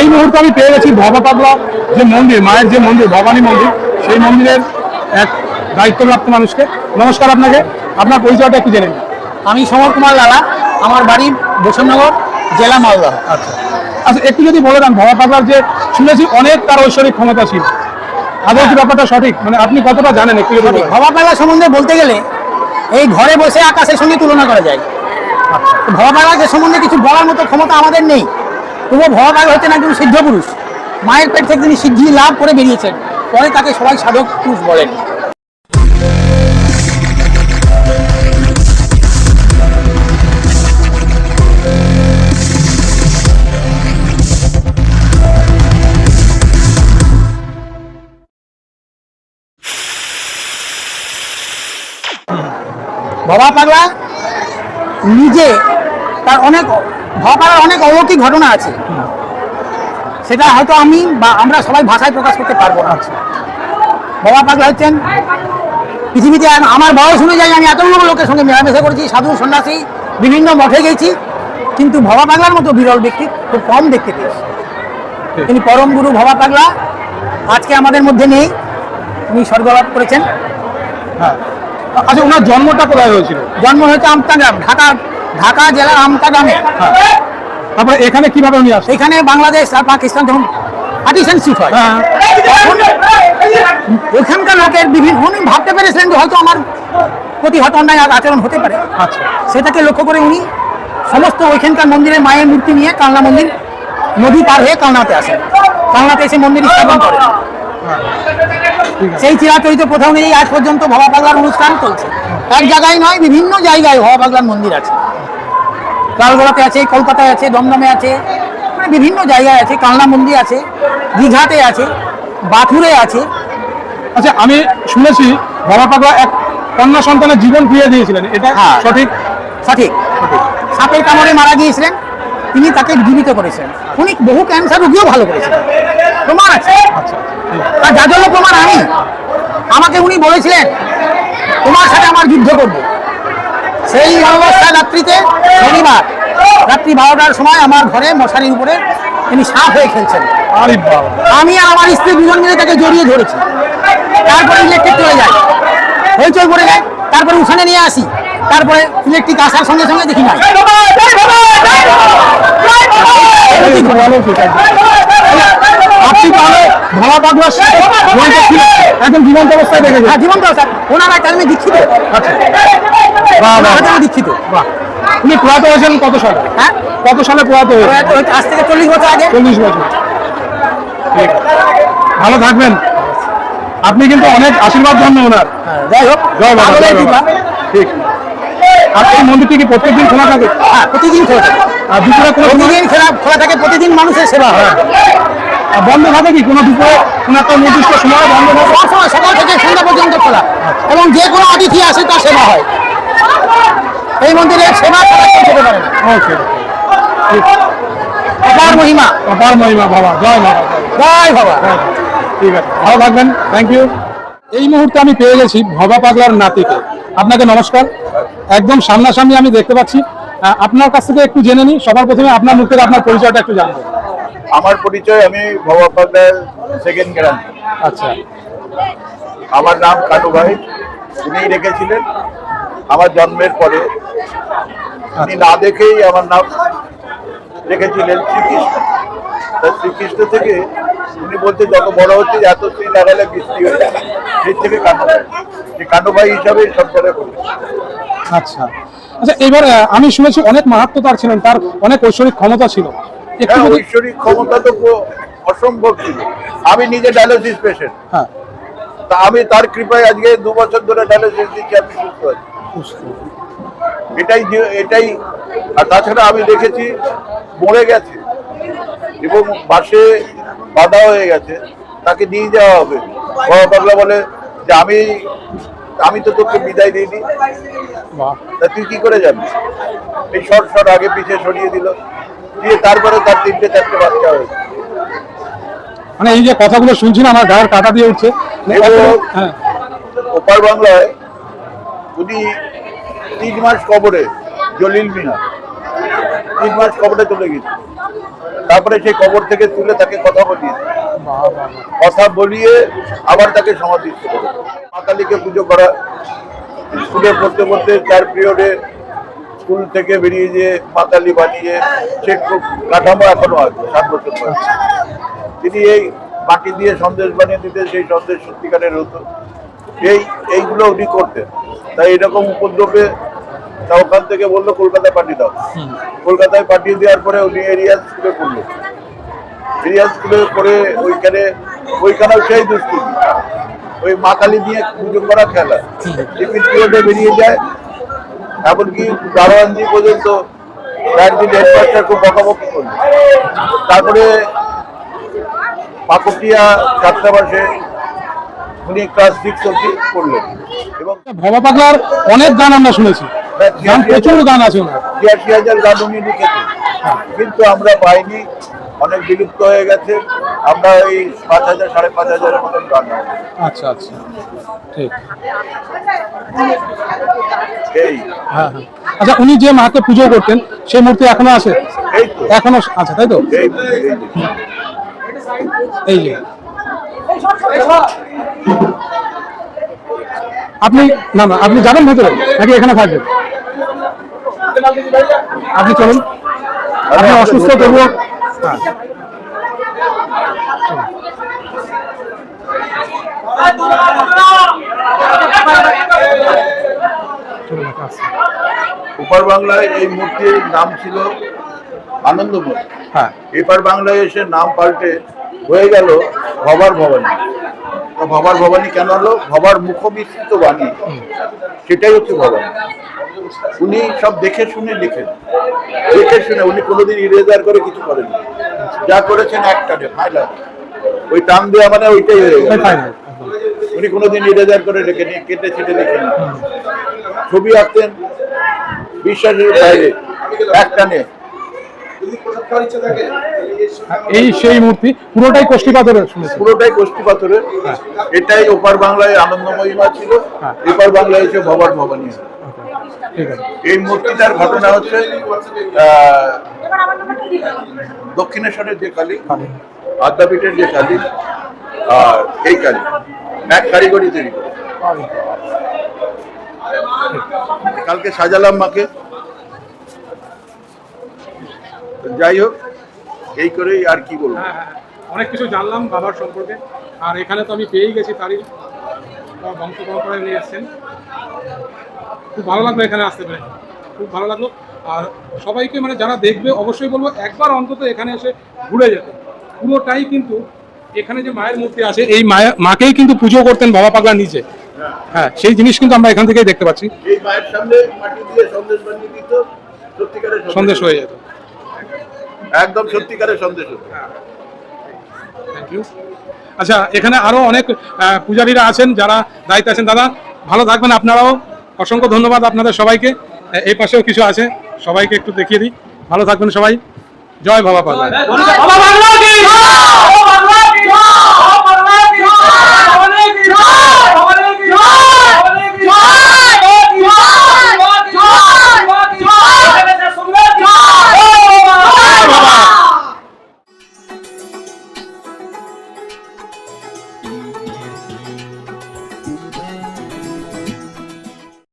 এই মুহূর্তে আমি পেয়ে গেছি ভবা পাগলা যে মন্দির মায়ের যে মন্দির ভবানী মন্দির সেই মন্দিরের এক দায়িত্বপ্রাপ্ত মানুষকে। নমস্কার আপনাকে। আপনার পরিচয়টা একটু জেনে। আমি সমর কুমার লালা আমার বাড়ি বসুনগর জেলা মালদা। আচ্ছা। আচ্ছা একটু যদি বলে দেন ভবা পাগলার যে শুনেছি অনেক তার ঐশ্বরিক ক্ষমতা ছিল। আদৌ কি ব্যাপারটা সঠিক? মানে আপনি কতটা জানেন একটু যদি। ভবা পাগলা সম্বন্ধে বলতে গেলে এই ঘরে বসে আকাশের সঙ্গে তুলনা করা যায়। তো ভবা পাগলা যে সম্বন্ধে কিছু বলার মতো ক্ষমতা আমাদের নেই। তবুও ভবা পাগলা হচ্ছেন একজন সিদ্ধ পুরুষ। মায়ের পেট থেকে তিনি সিদ্ধি লাভ করে বেরিয়েছেন। পরে তাকে সবাই সাধক পুরুষ বলেন। বাবা পাগলা, নিজে তার অনেক ভবা পাগলার অনেক অলৌকিক ঘটনা আছে। সেটা হয়তো আমি বা আমরা সবাই ভাষায় প্রকাশ করতে পারব না। ভবা পাগলা হচ্ছেন। পৃথিবীতে আম- আমার বয়স অনুযায়ী আমি এতগুলো লোকের সঙ্গে মেলামেশা করেছি সাধু সন্ন্যাসী বিভিন্ন মঠে গেছি। কিন্তু ভবা পাগলার মতো বিরল ব্যক্তি খুব কম দেখতে পেয়েছি। তিনি পরম গুরু ভবা পাগলা। আজকে আমাদের মধ্যে নেই। উনি স্বর্গলাভ করেছেন। হ্যাঁ। আচ্ছা ওনার জন্মটা কোথায় হয়েছিল? জন্ম হয়েছে আমতাগ্রাম ঢাকা ঢাকা জেলার আমতাগ্রামে হ্যাঁ। তারপরে এখানে কীভাবে উনি আসেন এখানে বাংলাদেশ আর পাকিস্তান যখন পার্টিশন শিফট হয় হ্যাঁ। তখন ওখানকার লোকের বিভিন্ন উনি ভাবতে পেরেছিলেন যে হয়তো আমার প্রতি হয়তো অন্যায় আচরণ হতে পারে। আচ্ছা। সেটাকে লক্ষ্য করে উনি সমস্ত ওইখানকার মন্দিরে মায়ের মূর্তি নিয়ে কালনা মন্দির নদী পার হয়ে কালনাতে আসেন। কালনাতে এসে মন্দির স্থাপন করেন। আছে সেই চিরাচরিত প্রথা অনুযায়ী আজ পর্যন্ত ভবা পাগলার অনুষ্ঠান চলছে। এক জায়গায় নয় বিভিন্ন জায়গায় ভবা পাগলার মন্দির আছে। লালগোলাতে আছে কলকাতায় আছে দমদমে আছে মানে বিভিন্ন জায়গায় আছে কালনা মন্দির আছে দীঘাতে আছে বাথুরে আছে। আচ্ছা আমি শুনেছি বাবা পাগলা এক কন্যা সন্তানের জীবন ফিরিয়ে দিয়েছিলেন। এটা হ্যাঁ। সঠিক? সঠিক। সাপের কামড়ে মারা গিয়েছিলেন তিনি তাকে জীবিত করেছেন। উনি বহু ক্যান্সার রোগীও ভালো করেছেন। প্রমাণ আছে? আর তার যাজন্য প্রমাণ আমি। আমাকে উনি বলেছিলেন তোমার সাথে আমার যুদ্ধ করব। সেই অবস্থায় রাত্রিতে শনিবার রাত্রি বারোটার সময় আমার ঘরে মশারির উপরে তিনি সাপ হয়ে খেলছেন। আমি আর আমার স্ত্রী দুজন মিলে তাকে জড়িয়ে ধরেছি। তারপরে ইলেকট্রিক চলে যায়। হইচই পড়ে যায় তারপরে উঠানে নিয়ে আসি। তারপরে ইলেকট্রিক আসার সঙ্গে সঙ্গে দেখি না। আপনি তাহলে ভোলা পাগলার সাথে একদম জীবন্ত অবস্থায় দেখেছেন হ্যাঁ জীবন্ত ওনার একটা আমি দীক্ষিত। আচ্ছা। উনি প্রয়াত হয়েছেন কত সালে? হ্যাঁ? কত সালে প্রয়াত আজ থেকে চল্লিশ বছর আগে। চল্লিশ বছর। ভালো থাকবেন। আপনি কিন্তু অনেক আশীর্বাদ জন্য ওনার। হ্যাঁ, যাই হোক জয় বাবা ঠিক। মন্দিরটি কি প্রত্যেকদিন খোলা থাকে? হ্যাঁ প্রতিদিন খোলা থাকে। আর দুপুরে কোনো প্রতিদিন খোলা খোলা থাকে প্রতিদিন মানুষের সেবা হয়। আর বন্ধ থাকে কি? কোনো দুপুরে? কোনো একটা নির্দিষ্ট সময় বন্ধ থাকে? সকাল থেকে সন্ধ্যা পর্যন্ত খোলা। এবং যে কোনো অতিথি আসে তার সেবা হয়। এই মন্দিরে সেবা ছাড়া কেউ যেতে পারে না ওকে অপার মহিমা। অপার মহিমা বাবা জয় বাবা। জয় বাবা ঠিক আছে ভালো থাকবেন। থ্যাংক ইউ এই মুহূর্তে আমি পেয়ে গেছি ভবা পাগলার নাতিকে। আপনাকে নমস্কার। একদম সামনাসামনি আমি দেখতে পাচ্ছি। আপনার কাছ থেকে একটু জেনে নিই। সবার প্রথমে আপনার মুখ থেকে আপনার পরিচয়টা একটু জানব। আমার পরিচয় আমি ভবা পাগলার সেকেন্ড গ্রাম আচ্ছা। আমার নাম কানু ভাই উনি রেখেছিলেন। আমার জন্মের পরে উনি না দেখেই আমার নাম রেখেছিলেন শ্রীকৃষ্ণ। শ্রীকৃষ্ণ থেকে উনি বলতে যত বড় হচ্ছে এত শ্রী লাগালে বৃষ্টি হয়ে যায় সেই থেকে কানু ভাই সেই কানু ভাই হিসাবে সম্পর্কে করি। আচ্ছা। আচ্ছা এবার আমি শুনেছি অনেক মাহাত্ম তার ছিলেন তার অনেক ঐশ্বরিক ক্ষমতা ছিল। হ্যাঁ ঐশ্বরিক ক্ষমতা তো অসম্ভব ছিল। আমি নিজে ডায়ালিসিস পেশেন্ট হ্যাঁ। তা আমি তার কৃপায় আজকে দু বছর ধরে ডায়ালিসিস দিচ্ছি আমি সুস্থ আছি। এটাই যে- এটাই আর তাছাড়া আমি দেখেছি মরে গেছে এবং বাসে বাধা হয়ে গেছে তাকে নিয়ে যাওয়া হবে। বড় পাগলা বলে যে আমি আমি তো তোকে বিদায় দিইনি। তা তুই কি করে যাবি এই শর্ট শর্ট আগে পিছিয়ে সরিয়ে দিল। দিয়ে তারপরে তার তিনটে চারটে বাচ্চা হয়েছে মানে এই যে কথাগুলো শুনছি না আমার গায়ের কাটা দিয়ে উঠছে। হ্যাঁ। ওপার বাংলায় উনি তিন মাস কবরে, জলিল মিনা তিন মাস কবরে চলে গেছে। তারপরে সেই কবর থেকে তুলে তাকে কথা বলিয়ে কথা বলিয়ে আবার তাকে সমাধিস্থ করে মাতালিকে পুজো করা, স্কুলে পড়তে পড়তে চার পিরিয়ডে স্কুল থেকে বেরিয়ে যে মাতালি বানিয়ে সে কাঠামো এখনও আছে, সাত বছর পর তিনি এই মাটি দিয়ে সন্দেশ বানিয়ে দিতেন সেই সন্দেশ সত্যিকারের হতো। এই, এইগুলো উনি করতেন। তাই এরকম উপদ্রবে তা ওখান থেকে বলল কলকাতায় পাঠিয়ে দাও। কলকাতায় পাঠিয়ে দেওয়ার পরে উনি এরিয়া স্কুলে পড়ল। এরিয়া স্কুলে পড়ে ওইখানে ওইখানেও সেই দুষ্কৃতি ওই মা কালী দিয়ে পুজো করা খেলা। টিফিন পিরিয়ডে বেরিয়ে যায়। এমনকি দারোয়ানজি পর্যন্ত একদিন হেডমাস্টার খুব বকাবকি করল তারপরে পাকুটিয়া ছাত্রাবাসে উনি ক্লাস সিক্স অব্দি করলেন এবং ভবা পাগলার অনেক গান আমরা শুনেছি। গান প্রচুর গান আছে ওনার। ছিয়াশি হাজার গান উনি লিখেছেন। কিন্তু আমরা পাইনি অনেক বিলুপ্ত হয়ে গেছে। আমরা ওই পাঁচ হাজার সাড়ে পাঁচ হাজারের মতন গান আচ্ছা আচ্ছা। ঠিক। এই। হ্যাঁ হ্যাঁ। আচ্ছা উনি যে মাকে পুজো করতেন সেই মূর্তি এখনও আছে? এই তো। এখনও আছে তাই তো। এই যে। আপনি না না আপনি যাবেন ভেতরে? নাকি এখানে থাকবেন? আপনি চলুন। আপনি অসুস্থ তবুও হ্যাঁ। উপার বাংলায় এই মূর্তির নাম ছিল আনন্দময় হ্যাঁ। এপার বাংলায় এসে নাম পাল্টে হয়ে গেল ভবার ভবানী। ভবার ভবানী কেন হলো ভবার মুখবিস্তৃত বাণী। সেটাই হচ্ছে ভবানী। উনি সব দেখে শুনে লিখেন। দেখে শুনে উনি কোনোদিন ইরেজার করে কিছু করেন যা করেছেন একটানে ফাইনাল ওই টান দেওয়া মানে ওইটাই হয়ে গেল। উনি কোনোদিন ইরেজার করে লেখেনি কেটে ছেটে লেখেন ছবি আঁকতেন বিশ্বাসের বাইরে একটানে এই সেই মূর্তি পুরোটাই কোষ্ঠী পাথরের পুরোটাই গোষ্ঠী পাথরের এটাই ওপার বাংলায় আনন্দময়ীমা ছিল। হ্যাঁ। এপার বাংলায় এসে ভবার ভবানী। এই মূর্তিটার ঘটনা হচ্ছে দক্ষিণেশ্বরের যে কালী আদ্যাপীঠের যে কালী আর এই কালী এক কারিগরি তৈরি করে। কালকে সাজালাম মাকে। যাই হোক এই করেই আর কি বলব। হ্যাঁ হ্যাঁ অনেক কিছু জানলাম বাবার সম্পর্কে। আর এখানে তো আমি পেয়েই গেছি তারই বংশ পরম্পরায় নিয়ে এসছেন। খুব ভালো লাগল এখানে আসতে পেরে। খুব ভালো লাগল। আর সবাইকে মানে যারা দেখবে অবশ্যই বলব একবার অন্তত এখানে এসে ঘুরে যেতে। পুরোটাই কিন্তু এখানে যে মায়ের মূর্তি আছে এই মায়ের মাকেই কিন্তু পুজো করতেন বাবা পাগলা নিচে হ্যাঁ সেই জিনিস কিন্তু আমরা এখান থেকেই দেখতে পাচ্ছি। এই মায়ের সামনে মাটি দিয়ে সন্দেশ বানিয়ে দিত সত্যিকারের সন্দেশ হয়ে যেত। একদম সত্যিকারের সন্দেশ থ্যাংক ইউ আচ্ছা এখানে আরও অনেক পূজারীরা আছেন যারা দায়িত্বে আছেন। দাদা ভালো থাকবেন আপনারাও। অসংখ্য ধন্যবাদ আপনাদের সবাইকে। এই পাশেও কিছু আছে, সবাইকে একটু দেখিয়ে দিই। ভালো থাকবেন সবাই। জয় বাবা কি